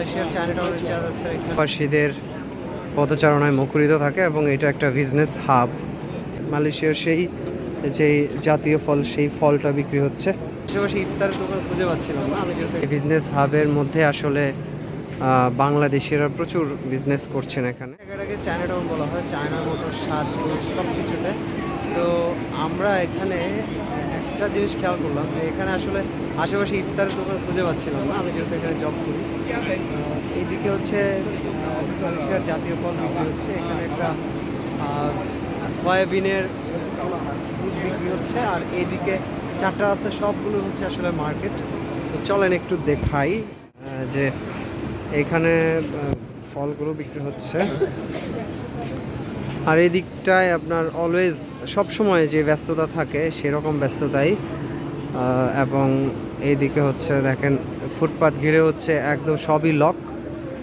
মালয়েশিয়ার চায়নাটাউনের চার রাস্তার প্রবাসীদের পদচারণায় মুখরিত থাকে এবং এটা একটা বিজনেস হাব মালয়েশিয়ার সেই যে জাতীয় ফল সেই ফলটা বিক্রি হচ্ছে। আশেপাশে ইফতারের দোকান খুঁজে পাচ্ছিলাম না আমি যেহেতু বিজনেস হাবের মধ্যে আসলে বাংলাদেশিরা প্রচুর বিজনেস করছেন এখানে। এটাকে চায়নাটাউন বলা হয় চায়নার মতো সাজগোজ সব কিছুতে তো আমরা এখানে একটা জিনিস খেয়াল করলাম যে এখানে আসলে আশেপাশে ইফতারের দোকান খুঁজে পাচ্ছিলাম না আমি যেহেতু এখানে জব করি। এইদিকে হচ্ছে জাতীয় ফল বিক্রি হচ্ছে। এখানে একটা সয়াবিনের বিক্রি হচ্ছে। আর এইদিকে চারটা রাস্তা সবগুলো হচ্ছে আসলে মার্কেট। তো চলেন একটু দেখাই যে এখানে ফলগুলো বিক্রি হচ্ছে। আর এই দিকটায় আপনার অলওয়েজ সব সময় যে ব্যস্ততা থাকে, সেরকম ব্যস্ততাই। এবং এইদিকে হচ্ছে দেখেন ফুটপাত ঘিরে হচ্ছে একদম সবই লক।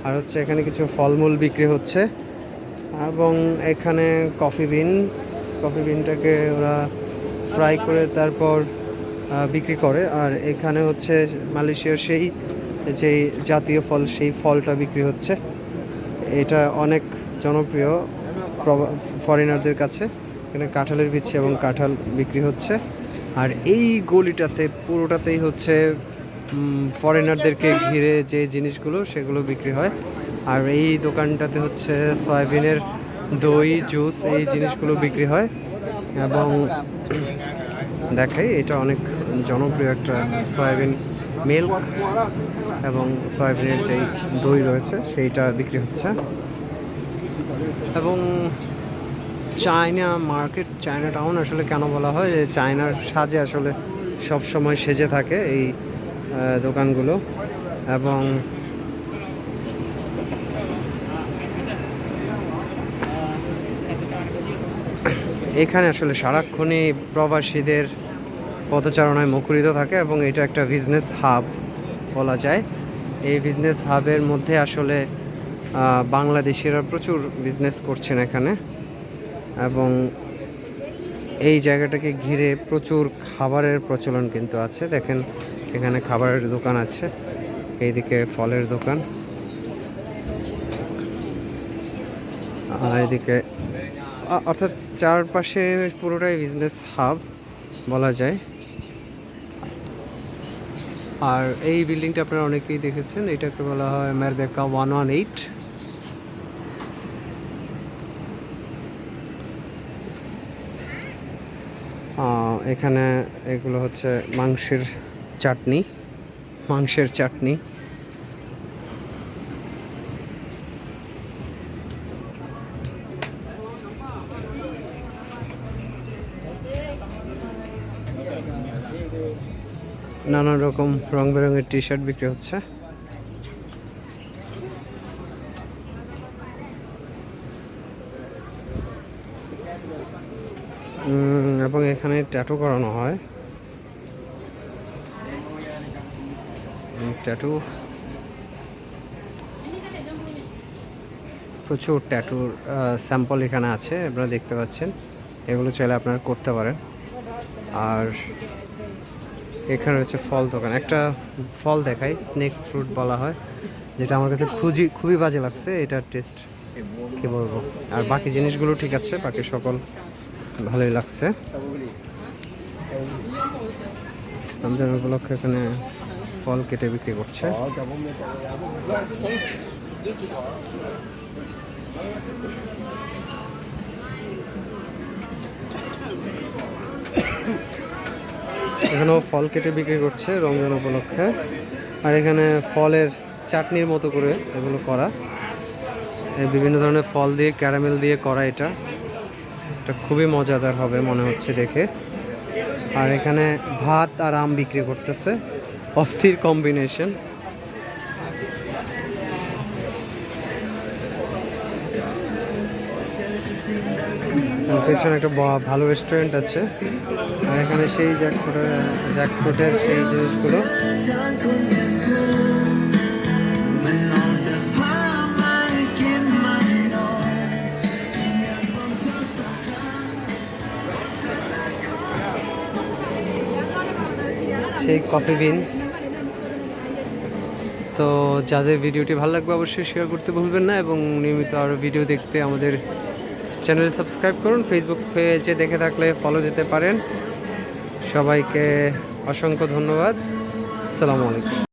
আর হচ্ছে এখানে কিছু ফলমূল বিক্রি হচ্ছে। এবং এখানে কফি বিনস, কফি বিনটাকে ওরা ফ্রাই করে তারপর বিক্রি করে। আর এখানে হচ্ছে মালয়েশিয়ার সেই যে জাতীয় ফল, সেই ফলটা বিক্রি হচ্ছে। এটা অনেক জনপ্রিয় ফরেনারদের কাছে। এখানে কাঁঠালের বিচি এবং কাঁঠাল বিক্রি হচ্ছে। আর এই গলিটাতে, পুরোটাতেই হচ্ছে ফরেনারদেরকে ঘিরে যে জিনিসগুলো, সেগুলো বিক্রি হয়। আর এই দোকানটাতে হচ্ছে সয়াবিনের দই, জুস, এই জিনিসগুলো বিক্রি হয়। এবং দেখাই, এটা অনেক জনপ্রিয় একটা সয়াবিন মিল্ক এবং সয়াবিনের যেই দই রয়েছে, সেইটা বিক্রি হচ্ছে। এবং চায়না মার্কেট, চায়না টাউন আসলে কেন বলা হয়? যে চায়নার সাজে আসলে সব সময় সেজে থাকে এই দোকানগুলো এবং এখানে আসলে সারাক্ষণই প্রবাসীদের পদচারণায় মুখরিত থাকে এবং এটা একটা বিজনেস হাব বলা যায়। এই বিজনেস হাবের মধ্যে আসলে বাংলাদেশিরা প্রচুর বিজনেস করছেন এখানে এবং এই জায়গাটাকে ঘিরে প্রচুর খাবারের প্রচলন কিন্তু আছে। দেখেন এখানে খাবারের দোকান আছে। এইদিকে ফলের দোকান। এদিকে অর্থাৎ চারপাশে পুরোটাই বিজনেস হাব বলা যায়। আর এই বিল্ডিংটা আপনারা অনেকেই দেখেছেন, এটাকে বলা হয় মেরদেকা ওয়ান ওয়ান এইট এখানে এগুলো হচ্ছে মাংসের চাটনি, মাংসের চাটনি। নানান রকম রং বেরঙের টি শার্ট বিক্রি হচ্ছে। এবং এখানে ট্যাটু করানো হয়। ট্যাটু প্রচুর ট্যাটুর স্যাম্পল এখানে আছে, আপনারা দেখতে পাচ্ছেন। এগুলো চাইলে আপনারা করতে পারেন। আর এখানে রয়েছে ফল দোকান। একটা ফল দেখাই স্নেক ফ্রুট বলা হয়, যেটা আমার কাছে খুবই খুবই বাজে লাগছে, এটার টেস্ট কি বলব। আর বাকি জিনিসগুলো ঠিক আছে, বাকি সকল ভালোই লাগছে। রমজান উপলক্ষে এখানে ফল কেটে বিক্রি করছে। এখানেও ফল কেটে বিক্রি করছে রমজান উপলক্ষে। আর এখানে ফলের চাটনির মতো করে এগুলো করা। বিভিন্ন ধরনের ফল দিয়ে, ক্যারামেল দিয়ে করা এটা। এটা খুবই মজাদার হবে মনে হচ্ছে দেখে। আর এখানে ভাত আর আম বিক্রি করতেছে। অস্থির কম্বিনেশন। পেছনে একটা ভালো রেস্টুরেন্ট আছে। আর এখানে সেই জ্যাকফ্রুটের জ্যাকফ্রুটের সেই জিনিসগুলো। সেই কফি বিন তো যাদের ভিডিওটি ভালো লাগবে অবশ্যই শেয়ার করতে ভুলবেন না এবং নিয়মিত আরও ভিডিও দেখতে আমাদের চ্যানেল সাবস্ক্রাইব করুন। ফেসবুক পেজে দেখে থাকলে ফলো দিতে পারেন। সবাইকে অসংখ্য ধন্যবাদ। আসসালামু আলাইকুম।